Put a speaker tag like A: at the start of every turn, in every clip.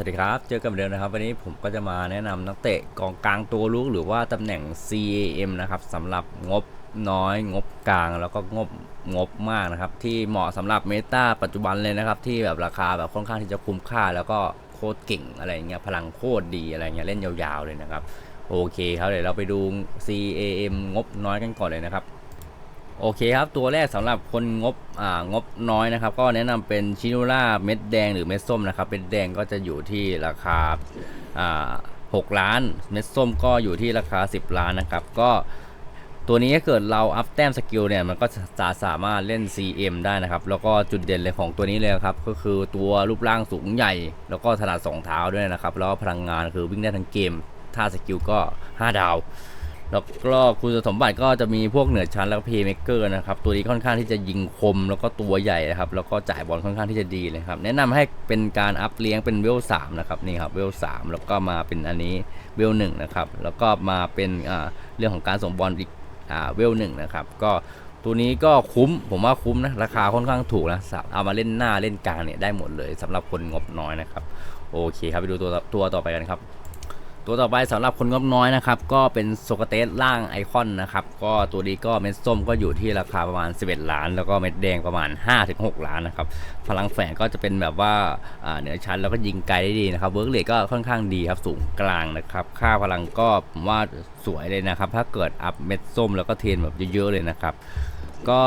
A: สวัสดีครับ เจอกันเหมือนเดิมนะครับ วันนี้ผมก็จะมาแนะนำนักเตะกองกลางตัวลุกหรือว่าตำแหน่ง CAM นะครับสำหรับงบน้อยงบกลางแล้วก็งบงบมากนะครับ ที่เหมาะสำหรับเมตาปัจจุบันเลยนะครับ ที่แบบราคาแบบค่อนข้างที่จะคุ้มค่า แล้วก็โคตรเก่งอะไรเงี้ยพลังโคตรดีอะไรเงี้ยเล่นยาวๆเลยนะครับ โอเคครับเดี๋ยวเราไปดู CAM งบน้อยกันก่อนเลยนะครับ โอเคครับ ตัวแรกสำหรับคนงบอ่างบน้อยนะครับ ก็แนะนำเป็นชินูล่าเม็ดแดงหรือเม็ดส้มนะครับเม็ดแดงก็จะอยู่ที่ราคาอ่า6ล้าน เม็ดส้มก็อยู่ที่ราคา 10 ล้านนะครับ ก็ตัวนี้ถ้าเกิดเราอัพแต้มสกิลเนี่ย มันก็จะสามารถเล่น CM ได้นะครับ แล้วก็จุดเด่นเลยของตัวนี้เลยครับ ก็คือตัวรูปร่างสูงใหญ่ แล้วก็ถนัดสองเท้าด้วยนะครับ แล้วพลังงานคือวิ่งได้ทั้งเกมท่าสกิลก็ 5 ดาว แล้วก็คุณสมบัติก็จะมีพวกเหนือชั้นแล้วก็เพย์เมเกอร์นะครับ ตัวนี้ค่อนข้างที่จะยิงคมแล้วก็ตัวใหญ่นะครับ แล้วก็จ่ายบอลค่อนข้างที่จะดีเลยครับ แนะนำให้เป็นการอัพเลี้ยงเป็นเวลสามนะครับนี่ครับเวลสามแล้วก็มาเป็นอันนี้เวลหนึ่งนะครับแล้วก็มาเป็นเรื่องของการส่งบอลอีกเวลหนึ่งนะครับก็ตัวนี้ก็คุ้มผมว่าคุ้มนะราคาค่อนข้างถูกนะเอามาเล่นหน้าเล่นกลางเนี่ยได้หมดเลยสำหรับคนงบน้อยนะครับโอเคครับไปดูตัวตัวต่อไปกันครับ ตัวต่อไปสำหรับคนงบน้อยนะครับก็เป็นโซกเตสล่างไอคอนนะครับก็ตัวนี้ก็เม็ดส้มก็อยู่ที่ราคาประมาณ 11 ล้าน แล้วก็เม็ดแดงประมาณ 5-6 ล้านนะครับพลังแฝงก็จะเป็นแบบว่าอ่าเหนือชั้นแล้วก็ยิงไกลได้ดีนะครับเวิร์กเลทก็ค่อนข้างดีครับสูงกลางนะครับค่าพลังก็ผมว่าสวยเลยนะครับถ้าเกิดอัพเม็ดส้มแล้วก็เทนแบบเยอะๆเลยนะครับก็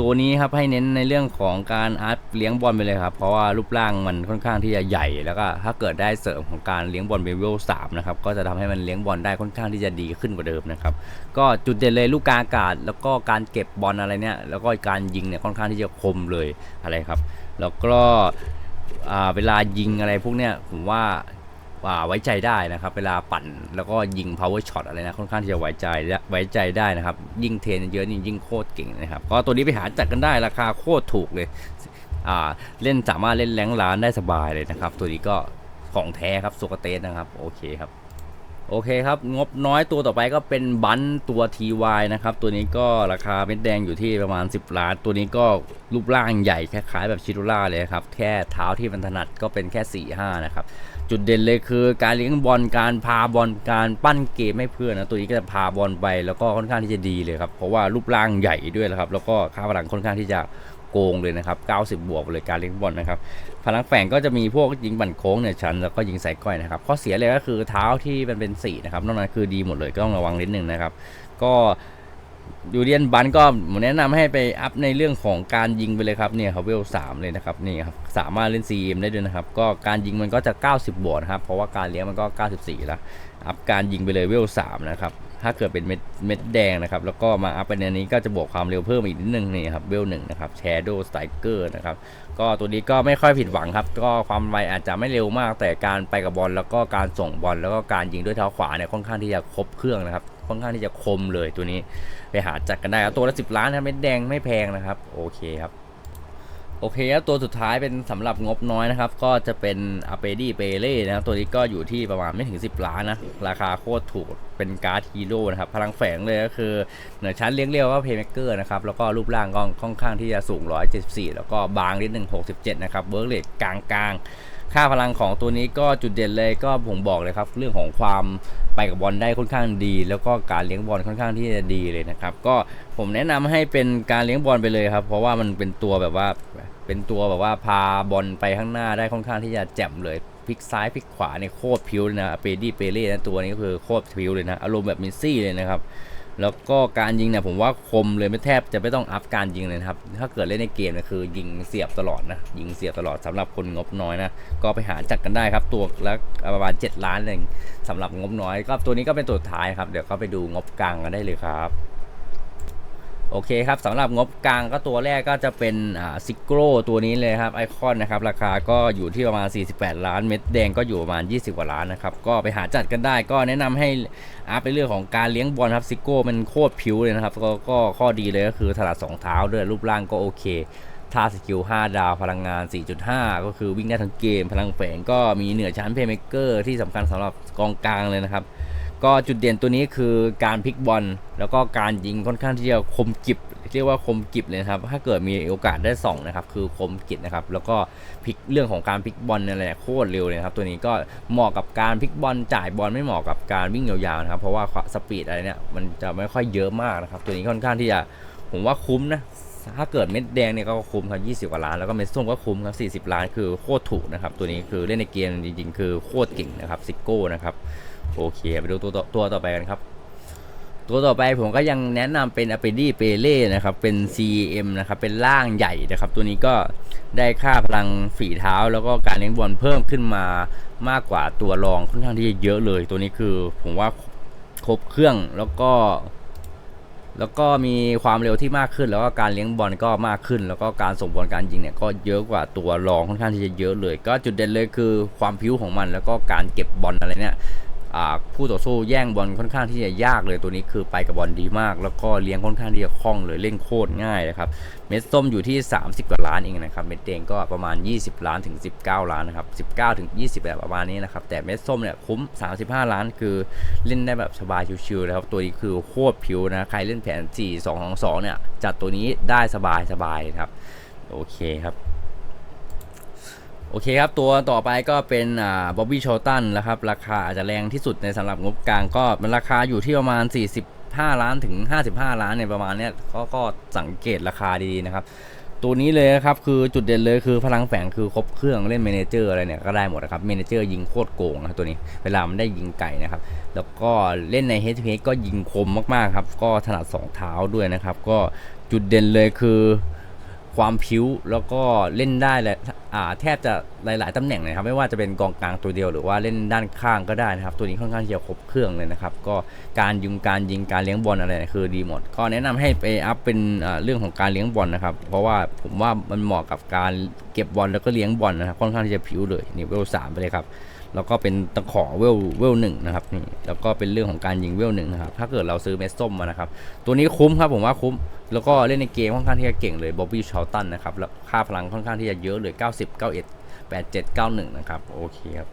A: ตัวนี้ครับให้เน้นในเรื่องของการอาร์ตเลี้ยงบอลไปเลยครับ เพราะว่ารูปร่างมันค่อนข้างที่จะใหญ่ แล้วก็ถ้าเกิดได้เสริมของการเลี้ยงบอลเบเวลสามนะครับก็จะทำให้มันเลี้ยงบอลได้ค่อนข้างที่จะดีขึ้นกว่าเดิมนะครับก็จุดเด่นเลยลูกกาอากาศ แล้วก็การเก็บบอลอะไรเนี่ยแล้วก็การยิงเนี่ยค่อนข้างที่จะคมเลยอะไรครับ แล้วก็เวลายิงอะไรพวกเนี้ยผมว่า ไว้ใจได้นะครับ เวลาปั่นแล้วก็ยิง power shot อะไรนะค่อนข้างที่จะไว้ใจไว้ใจได้นะครับ ยิ่งเทรนเยอะนี่ยิ่งโคตรเก่งนะครับก็ตัวนี้ไปหาจัดกันได้ราคาโคตรถูกเลยอ่าเล่นสามารถเล่นแรงล้านได้สบายเลยนะครับ ตัวนี้ก็ของแท้ครับโซกเตสนะครับ โอเคครับ โอเคครับ งบน้อยตัวต่อไปก็เป็นบันตัว TY นะครับ ตัวนี้ก็ราคาเม็ดแดงอยู่ที่ประมาณ 10 ล้าน ตัวนี้ก็รูปร่างใหญ่คล้ายๆแบบชิโรล่าเลยครับ แค่เท้าที่มันถนัดก็เป็นแค่ 4 5 นะครับ จุดเด่นเลยคือการเลี้ยงบอลการพาบอลการปั้นเกมให้เพื่อนนะตัวนี้ก็จะพาบอลไปแล้วก็ค่อนข้างที่จะดีเลยครับเพราะว่ารูปร่างใหญ่ด้วยนะครับแล้วก็ค่าพลังค่อนข้างที่จะ โกงเลยนะครับ 90 บวกเลยการเลี้ยงบอลนะครับ พลังแฝงก็จะมีพวกยิงบั่นโค้งเนี่ยชั้นแล้วก็ยิงใส่ก้อยนะครับ ข้อเสียเลยก็คือเท้าที่มันเป็นสีนะครับ นอกนั้นคือดีหมดเลยก็ต้องระวังนิดนึงนะครับ ก็ยูเรียนบันก็ผมแนะนำให้ไปอัพในเรื่องของการยิงไปเลยครับเนี่ยครับเวลสามเลยนะครับนี่ครับสามารถเล่น CM ได้ด้วยนะครับก็การยิงมันก็จะ 90 บวกนะครับเพราะว่าการเลี้ยงมันก็ 94 แล้วอัพการยิงไปเลยเวลสามนะครับ ถ้าเกิดเป็นเม็ดเม็ดแดงนะครับ แล้วก็มาอัพไปในนี้ก็จะบวกความเร็วเพิ่มอีกนิดนึงนี่ครับเวลหนึ่งนะครับแชโดว์สไตรเกอร์นะครับก็ตัวนี้ก็ไม่ค่อยผิดหวังครับ ก็ความไวอาจจะไม่เร็วมาก แต่การไปกับบอลแล้วก็การส่งบอลแล้วก็การยิงด้วยเท้าขวาเนี่ยค่อนข้างที่จะครบเครื่องนะครับค่อนข้างที่จะคมเลยตัวนี้ไปหาจัดกันได้ครับตัวละ10ล้านนะเม็ดแดงไม่แพงนะครับ โอเคครับ โอเคครับตัวสุดท้ายเป็นสำหรับงบน้อยนะครับ ก็จะเป็นอาเปดีเปเล่นะครับ ตัวนี้ก็อยู่ที่ประมาณไม่ถึง 10 ล้านนะ ราคาโคตรถูกเป็นการ์ดฮีโร่นะครับ พลังแฝงเลยก็คือเหนือชั้นเลี้ยงเรียวก็เพย์เมเกอร์นะครับ แล้วก็รูปร่างก็ค่อนข้างที่จะสูง 174 แล้วก็บางนิดหนึ่ง67 นะครับเบิร์กเลดกลางๆ ค่าพลังของตัวนี้ก็จุดเด่นเลยก็ผมบอกเลยครับ เรื่องของความไปกับบอลได้ค่อนข้างดี แล้วก็การเลี้ยงบอลค่อนข้างที่จะดีเลยนะครับก็ผมแนะนำให้เป็นการเลี้ยงบอลไปเลยครับ เพราะว่ามันเป็นตัวแบบว่า เป็นตัวแบบว่าพาบอลไปข้างหน้าได้ค่อนข้างที่จะแจ่มเลยพลิกซ้ายพลิกขวาเนี่ยโคตรพิ้วเลยนะเปดี้เปเล่นะตัวนี้ก็คือโคตรพิ้วเลยนะอารมณ์แบบมิสซี่เลยนะครับแล้วก็การยิงเนี่ยผมว่าคมเลยไม่แทบจะไม่ต้องอัพการยิงเลยครับ ถ้าเกิดเล่นในเกมเนี่ยคือยิงเสียบตลอดนะ ยิงเสียบตลอดสำหรับคนงบน้อยนะ ก็ไปหาจัดกันได้ครับ ตัวละประมาณ 7 ล้านเองสำหรับงบน้อยก็ตัวนี้ก็เป็นตัวท้ายครับ เดี๋ยวก็ไปดูงบกลางกันได้เลยครับ โอเคครับสำหรับงบกลางก็ตัวแรกก็จะเป็นซิกโกรตัวนี้เลยครับไอคอนนะครับ ราคาก็อยู่ที่ประมาณ 48 ล้าน เม็ดแดงก็อยู่ประมาณ 20 กว่าล้านนะครับ ก็ไปหาจัดกันได้ก็แนะนำให้อัพไปเรื่องของการเลี้ยงบอลครับซิกโก้มันโคตรผิวเลยนะครับก็ก็ข้อดีเลยก็คือถนัดสองเท้าด้วยรูปร่างก็โอเคท่าสกิล 5 ดาว พลังงาน 4.5 ก็คือวิ่งได้ทั้งเกม พลังแฝงก็มีเหนือชั้นเพย์เมเกอร์ที่สำคัญสำหรับกองกลางเลยนะครับ ก็จุดเด่นตัวนี้คือการพลิกบอล แล้วก็การยิงค่อนข้างที่จะคมกิบเรียกว่าคมกิบเลยครับ ถ้าเกิดมีโอกาสได้ส่องนะครับคือคมกิบนะครับ แล้วก็พลิกเรื่องของการพลิกบอลเนี่ยแหละโคตรเร็วเลยครับตัวนี้ก็เหมาะกับการพลิกบอลจ่ายบอลไม่เหมาะกับการวิ่งยาวๆนะครับ เพราะว่าสปีดอะไรเนี่ยมันจะไม่ค่อยเยอะมากนะครับ ตัวนี้ค่อนข้างที่จะผมว่าคุ้มนะถ้าเกิดเม็ดแดงเนี่ยก็คุ้มครับ20 กว่าล้าน แล้วก็เม็ดส้มก็คุ้มครับ40 ล้าน คือโคตรถูกนะครับ ตัวนี้คือเล่นในเกมจริงๆ คือโคตรเก่งนะครับซิโก้นะครับ โอเค ไปดูตัวต่อตัวต่อไปกันครับ ตัวต่อไปผมก็ยังแนะนำเป็นอ p ปดี้เปเล่นะครับ เป็น CM นะครับ เป็นร่างใหญ่นะครับ ตัวนี้ก็ได้ค่าพลังฝีเท้า แล้วก็การเลี้ยงบอลเพิ่มขึ้นมามากกว่าตัวรองค่อนข้างที่จะเยอะเลย ตัวนี้คือผมว่าครบเครื่องแล้วก็ แล้วก็มีความเร็วที่มากขึ้น แล้วก็การเลี้ยงบอลก็มากขึ้น แล้วก็การส่งบอลการยิงเนี่ยก็เยอะกว่าตัวรองค่อนข้างที่จะเยอะเลย ก็จุดเด่นเลยคือความพิ้วของมัน แล้วก็การเก็บบอลอะไรเนี่ย ผู้ต่อสู้แย่งบอลค่อนข้างที่จะยากเลยตัวนี้คือไปกับบอลดีมาก แล้วก็เลี้ยงค่อนข้างที่จะคล่องเลยเล่นโคตรง่ายนะครับเม็ดส้มอยู่ที่ 30 กว่าล้านเองนะครับเม็ดแดงก็ประมาณ 20 ล้านถึง 19 ล้านนะครับ19 ถึง 20แบบประมาณนี้นะครับแต่เม็ดส้มเนี่ยคุ้ม 35 ล้านคือเล่นได้แบบสบายชิวๆนะครับตัวนี้คือโคตรผิวนะใครเล่นแผน 4 2 2 2เนี่ยจัดตัวนี้ได้สบายๆครับโอเคครับ โอเคครับ ตัวต่อไปก็เป็นอ่าบ๊อบบี้โชตันนะครับ ราคาอาจจะแรงที่สุดในสำหรับงบกลางก็มันราคาอยู่ที่ประมาณ 45 ล้านถึง 55 ล้านเนี่ยประมาณเนี้ยก็ก็สังเกตราคาดีๆนะครับ ตัวนี้เลยนะครับคือจุดเด่นเลยคือพลังแฝงคือครบเครื่องเล่นเมเนเจอร์อะไรเนี่ยก็ได้หมดนะครับเมเนเจอร์ยิงโคตรโกงนะตัวนี้ เวลามันได้ยิงไก่นะครับ แล้วก็เล่นใน h p ก็ยิงคมมากๆครับก็ถนัดสองเท้าด้วยนะครับ ก็จุดเด่นเลยคือ ความผิวแล้วก็เล่นได้แหละอ่าแทบจะหลาย ๆ ตำแหน่งเลยครับ ไม่ว่าจะเป็นกองกลางตัวเดียวหรือว่าเล่นด้านข้างก็ได้นะครับ ตัวนี้ค่อนข้างที่จะครบเครื่องเลยนะครับ ก็การยิงการยิงการเลี้ยงบอลอะไรเนี่ยคือดีหมด ก็แนะนำให้ไปอัพเป็นเรื่องของการเลี้ยงบอลนะครับ เพราะว่าผมว่ามันเหมาะกับการเก็บบอลแล้วก็เลี้ยงบอลนะครับค่อนข้างที่จะผิวเลยนี่เวลสามไปเลยครับ แล้วก็เป็นตะขอเวลเวลหนึ่งนะครับนี่แล้วก็เป็นเรื่องของการยิงเวลหนึ่งนะครับถ้าเกิดเราซื้อเม็ดส้มมานะครับตัวนี้คุ้มครับผมว่าคุ้ม แล้วก็เล่นในเกมค่อนข้างที่จะเก่งเลยบ๊อบบี้ชอลตันนะครับแล้วค่าพลังค่อนข้างที่จะเยอะเลย 90 91 87 91 นะครับโอเคครับ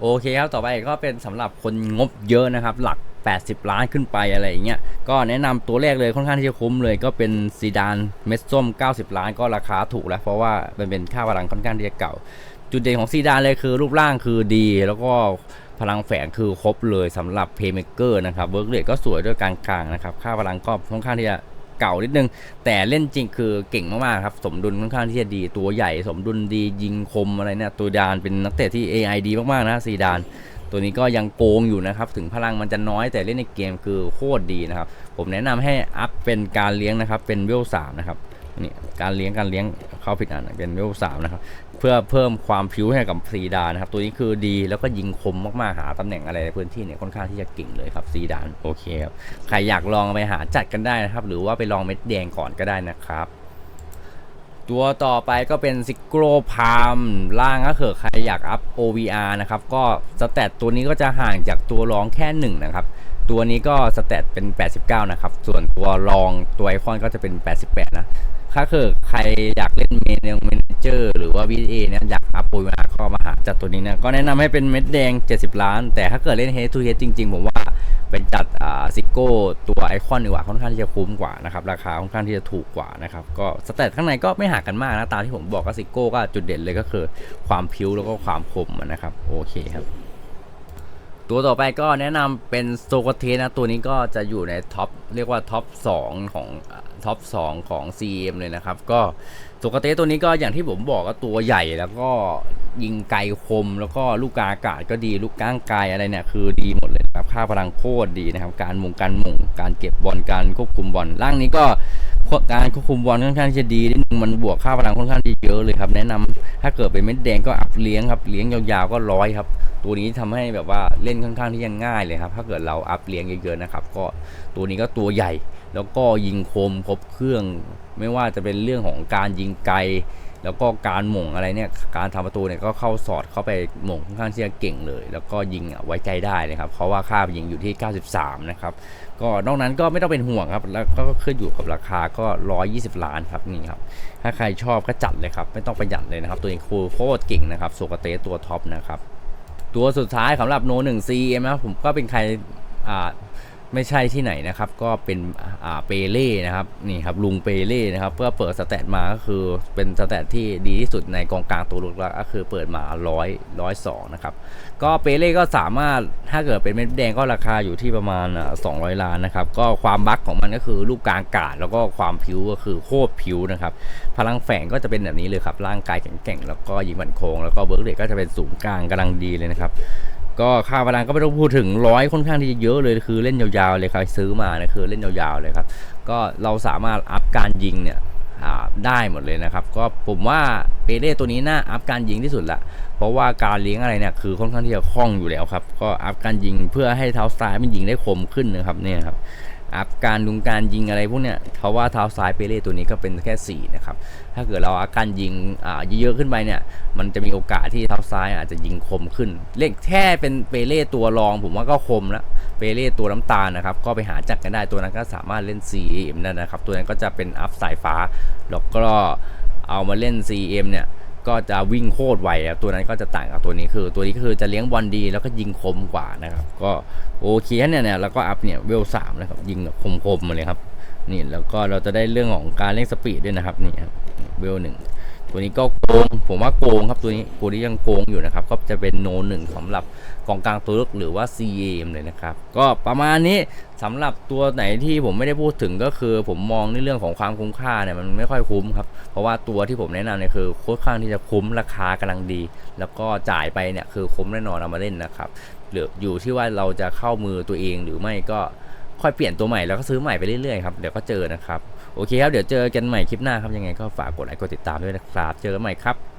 A: โอเคครับ ต่อไปก็เป็นสำหรับคนงบเยอะนะครับ หลัก 80 ล้านขึ้นไปอะไรอย่างเงี้ย ก็แนะนำตัวแรกเลยค่อนข้างที่จะคุ้มเลย ก็เป็นซีดานเม็ดส้ม 90 ล้านก็ราคาถูกแล้ว เพราะว่ามันเป็นค่าพลังค่อนข้างที่จะเก่า จุดเด่นของซีดานเลยคือรูปร่างคือดี แล้วก็พลังแฝงคือครบเลยสำหรับเพย์เมเกอร์นะครับเวิร์กเรทก็สวยด้วยกลางๆนะครับ ค่าพลังก็ค่อนข้างที่จะเก่านิดนึง แต่เล่นจริงคือเก่งมากๆครับ สมดุลค่อนข้างที่จะดีตัวใหญ่ สมดุลดียิงคมอะไรเนี่ยตัวดานเป็นนักเตะที่ AI ดีมากๆนะซีดาน ตัวนี้ก็ยังโกงอยู่นะครับ ถึงพลังมันจะน้อยแต่เล่นในเกมคือโคตรดีนะครับ ผมแนะนำให้อัพเป็นการเลี้ยงนะครับเป็นเวลสามนะครับ นี่การเลี้ยงการเลี้ยงเข้าผิดอันเป็นเวลสามนะครับเพื่อเพิ่มความผิวให้กับซีดานนะครับตัวนี้คือดีแล้วก็ยิงคมมากๆหาตำแหน่งอะไรในพื้นที่เนี่ยค่อนข้างที่จะเก่งเลยครับซีดานโอเคครับใครอยากลองไปหาจัดกันได้นะครับ หรือว่าไปลองเม็ดแดงก่อนก็ได้นะครับตัวต่อไปก็เป็นซิกโกรพามล่างก็คือใครอยากอัพ OVR นะครับก็สแตทตัวนี้ก็จะห่างจากตัวรองแค่ 1 นะครับ ตัวนี้ก็สแตทเป็น 89 นะครับ ส่วนตัวรองตัวไอคอนก็จะเป็น 88 นะ ถ้าเกิดใครอยากเล่นเมนเมนเจอร์หรือว่า VA เอเนี่ยอยากอัพ OVR ก็มาหาจัดตัวนี้นะก็แนะนำให้เป็นเม็ดแดง 70 ล้าน แต่ถ้าเกิดเล่น Head to Head จริง ๆ ผมว่าเป็นจัดอ่าซิโก้ตัวไอคอนดีกว่าค่อนข้างที่จะคุ้มกว่านะครับราคาค่อนข้างที่จะถูกกว่านะครับก็สแตทข้างในก็ไม่ห่างกันมากนะตามที่ผมบอกก็ซิโก้ก็จุดเด่นเลยก็คือความพิ้วแล้วก็ความคมนะครับโอเคครับ ตัวต่อไปก็แนะนำเป็นโซโกเทนะ ตัวนี้ก็จะอยู่ในท็อปเรียกว่าท็อป2ของท็อป2ของ CM เลยนะครับ ก็โซโกเทตัวนี้ก็อย่างที่ผมบอกก็ตัวใหญ่แล้วก็ยิงไกลคมแล้วก็ลูกกาอากาศก็ดีลูกก้างไกลอะไรเนี่ยคือดีหมดเลยนะครับค่าพลังโคตรดีนะครับ การมุงการมุงการเก็บบอลการควบคุมบอลร่างนี้ก็การควบคุมบอลค่อนข้างจะดีนิดนึงมันบวกค่าพลังค่อนข้างที่ อะเลยครับ แนะนำถ้าเกิดเป็นเม็ดแดงก็อัพเลี้ยงครับเลี้ยงยาวๆก็ร้อยครับ ตัวนี้ทำให้แบบว่าเล่นค่อนข้างที่จะง่ายเลยครับ ถ้าเกิดเราอัพเลี้ยงเยอะๆนะครับ ก็ตัวนี้ก็ตัวใหญ่ แล้วก็ยิงคมครบเครื่อง ไม่ว่าจะเป็นเรื่องของการยิงไกล แล้วก็การหม่งอะไรเนี่ยการทำประตูเนี่ยก็เข้าสอดเข้าไปหม่งค่อนข้างที่จะเก่งเลย แล้วก็ยิงไว้ใจได้เลยครับเพราะว่าค่ายิงอยู่ที่ 93 นะครับก็นอกนั้นก็ไม่ต้องเป็นห่วงครับ แล้วก็ขึ้นอยู่กับราคาก็ 120 ล้านครับนี่ครับถ้าใครชอบก็จัดเลยครับ ไม่ต้องประหยัดเลยนะครับ ตัวนี้คูโคตรเก่งนะครับโซกเตสตัวท็อปนะครับตัวสุดท้ายสำหรับโนหนึ่งซีเอ็มนะผมก็เป็นใครอ่า ไม่ใช่ที่ไหนนะครับ ก็เป็นอ่าเปเล่นะครับนี่ครับลุงเปเล่นะครับเพื่อเปิดสแตทมาก็คือเป็นสแตทที่ดีที่สุดในกองกลางตัวลุกแล้วก็คือเปิดมาร้อยร้อยสองนะครับก็เปเล่ก็สามารถถ้าเกิดเป็นเม็ดแดงก็ราคาอยู่ที่ประมาณอ่า200 ล้านนะครับก็ความบั๊กของมันก็คือลูกกลางกาดแล้วก็ความผิวก็คือโคตรผิวนะครับพลังแฝงก็จะเป็นแบบนี้เลยครับร่างกายแข็งๆแล้วก็ยิงบันโคงแล้วก็เบิร์กเรทก็จะเป็นสูงกลางกำลังดีเลยนะครับ ก็ค่าพลังก็ไม่ต้องพูดถึงร้อยค่อนข้างที่จะเยอะเลยคือเล่นยาวๆเลยครับซื้อมานะคือเล่นยาวๆเลยครับ ก็เราสามารถอัพการยิงเนี่ยได้หมดเลยนะครับ ก็ผมว่าเปเร่ตัวนี้น่าอัพการยิงที่สุดละเพราะว่าการเลี้ยงอะไรเนี่ยคือค่อนข้างที่จะคล่องอยู่แล้วครับ ก็อัพการยิงเพื่อให้เท้าซ้ายมันยิงได้คมขึ้นนะครับเนี่ยครับ อัพการดุงการยิงอะไรพวกเนี้ยเพราะว่าเท้าซ้ายเปเล่ตัวนี้ก็เป็นแค่4นะครับถ้าเกิดเราอัพการยิงเยอะๆขึ้นไปเนี่ยมันจะมีโอกาสที่เท้าซ้ายอาจจะยิงคมขึ้น เล่นแค่เป็นเปเล่ตัวรอง ผมว่าก็คมแล้วเปเล่ตัวน้ำตาลนะครับก็ไปหาจักกันได้ตัวนั้นก็สามารถเล่น CM ได้นะครับตัวนั้นก็จะเป็นอัพสายฟ้าแล้วก็เอามาเล่น CM เนี่ย ก็จะวิ่งโคตรไวครับตัวนั้นก็จะต่างกับตัวนี้คือ ตัวนี้ก็คือจะเลี้ยงบอลดีแล้วก็ยิงคมกว่านะครับ ก็โอเคเนี่ยเนี่ยแล้วก็อัพเนี่ยเวลสามนะครับยิงแบบคมๆมาเลยครับนี่แล้วก็เราจะได้เรื่องของการเร่งสปีดด้วยนะครับนี่ครับเวลหนึ่ง ตัวนี้ก็โกงผมว่าโกงครับตัวนี้ตัวนี้ยังโกงอยู่นะครับ ก็จะเป็นโนหนึ่งสำหรับกองกลางตัวลึกหรือว่า CM เลยนะครับ ก็ประมาณนี้สำหรับตัวไหนที่ผมไม่ได้พูดถึงก็คือ ผมมองในเรื่องของความคุ้มค่าเนี่ยมันไม่ค่อยคุ้มครับ เพราะว่าตัวที่ผมแนะนำเนี่ยคือค่อนข้างที่จะคุ้มราคากำลังดี แล้วก็จ่ายไปเนี่ยคือคุ้มแน่นอนเอามาเล่นนะครับหรืออยู่ที่ว่าเราจะเข้ามือตัวเองหรือไม่ก็ค่อยเปลี่ยนตัวใหม่แล้วก็ซื้อใหม่ไปเรื่อยๆครับเดี๋ยวก็เจอนะครับ โอเคครับ เดี๋ยวเจอกันใหม่คลิปหน้าครับ ยังไงก็ฝากกดไลค์กดติดตามด้วยนะครับ เจอกันใหม่ครับ